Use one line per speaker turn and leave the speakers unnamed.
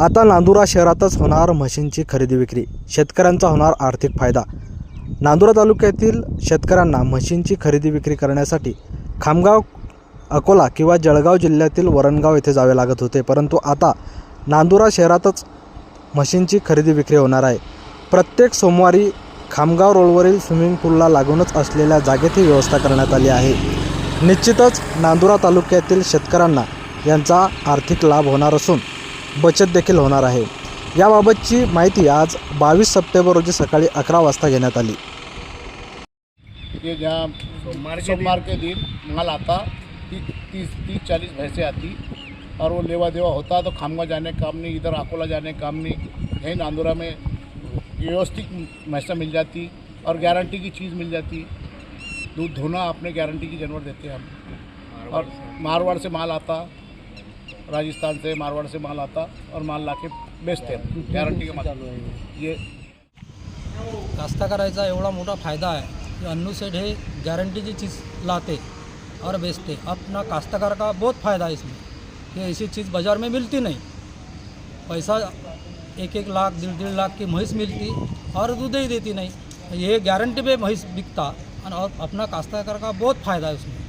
आता नांदुरा शहरातच होणार म्हशींची खरेदी विक्री. शेतकऱ्यांचा होणार आर्थिक फायदा. नांदुरा तालुक्यातील शेतकऱ्यांना म्हशींची खरेदी विक्री करण्यासाठी खामगाव अकोला किंवा जळगाव जिल्ह्यातील वरणगाव येथे जावे लागत होते. परंतु आता नांदुरा शहरातच म्हशींची खरेदी विक्री होणार आहे. प्रत्येक सोमवारी खामगाव रोडवरील स्विमिंग पूलला लागूनच असलेल्या जागेत ही व्यवस्था करण्यात आली आहे. निश्चितच नांदुरा तालुक्यातील शेतकऱ्यांना यांचा आर्थिक लाभ होणार असून बचत देखील होणार आहे. याबाबतची माहिती आज बावीस सप्टेंबर रोजी सकाळी अकरा वाजता घेण्यात आली.
ये जहाँ सोमवार के दिन माल आता ती, तीस तीस चालीस भैंसे आती. और वो लेवा देवा होता तो खामगा जाने का काम नहीं इधर अकोला जाने का काम नहीं. यहीं नांदुरा में व्यवस्थित भैंसा मिल जाती और गारंटी की चीज़ मिल जाती. दूध धोना अपने गारंटी की जानवर देते हैं हम। और मारवाड़ से माल आता। राजस्थान से मारवाड़ से माल आता और माल लाके बेचते हैं. गारंटी के माल ये
कास्तकाराचा एवढा मोठा फायदा आहे कि अन्नू सेठ हे गारंटी की चीज़ लाते और बेचते. अपना काश्तकार का बहुत फ़ायदा है इसमें. कि ऐसी चीज़ बाज़ार में मिलती नहीं. पैसा एक एक लाख डेढ़ डेढ़ लाख की महीस मिलती और दूध ही देती नहीं. ये गारंटी पे महीस बिकता और अपना काश्तकार का बहुत फ़ायदा है उसमें.